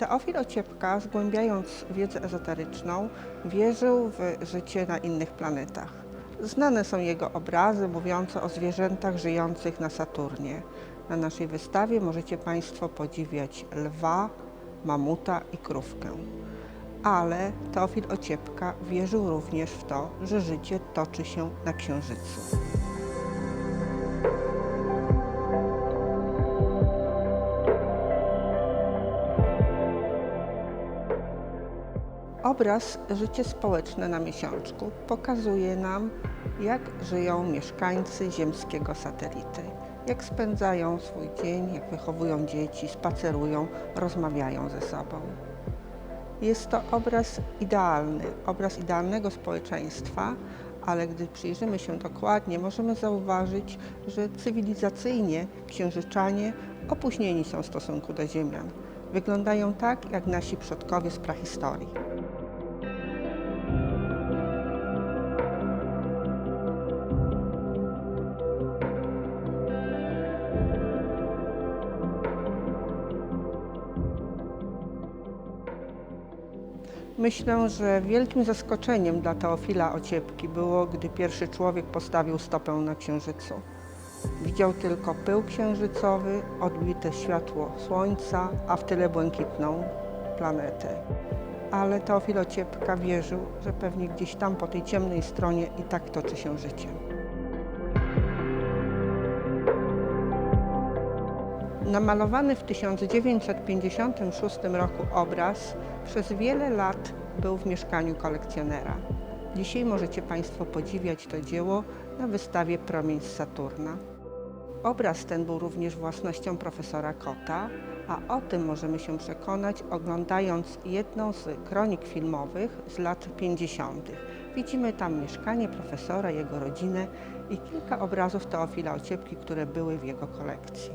Teofil Ociepka, zgłębiając wiedzę ezoteryczną, wierzył w życie na innych planetach. Znane są jego obrazy mówiące o zwierzętach żyjących na Saturnie. Na naszej wystawie możecie Państwo podziwiać lwa, mamuta i krówkę. Ale Teofil Ociepka wierzył również w to, że życie toczy się na Księżycu. Obraz Życie społeczne na miesiączku pokazuje nam, jak żyją mieszkańcy ziemskiego satelity, jak spędzają swój dzień, jak wychowują dzieci, spacerują, rozmawiają ze sobą. Jest to obraz idealny, obraz idealnego społeczeństwa, ale gdy przyjrzymy się dokładnie, możemy zauważyć, że cywilizacyjnie księżyczanie opóźnieni są w stosunku do Ziemian. Wyglądają tak, jak nasi przodkowie z prahistorii. Myślę, że wielkim zaskoczeniem dla Teofila Ociepki było, gdy pierwszy człowiek postawił stopę na Księżycu. Widział tylko pył księżycowy, odbite światło słońca, a w tyle błękitną planetę. Ale Teofil Ociepka wierzył, że pewnie gdzieś tam po tej ciemnej stronie i tak toczy się życie. Namalowany w 1956 roku obraz przez wiele lat był w mieszkaniu kolekcjonera. Dzisiaj możecie Państwo podziwiać to dzieło na wystawie Promień z Saturna. Obraz ten był również własnością profesora Kota, a o tym możemy się przekonać oglądając jedną z kronik filmowych z lat 50. Widzimy tam mieszkanie profesora, jego rodzinę i kilka obrazów Teofila Ociepki, które były w jego kolekcji.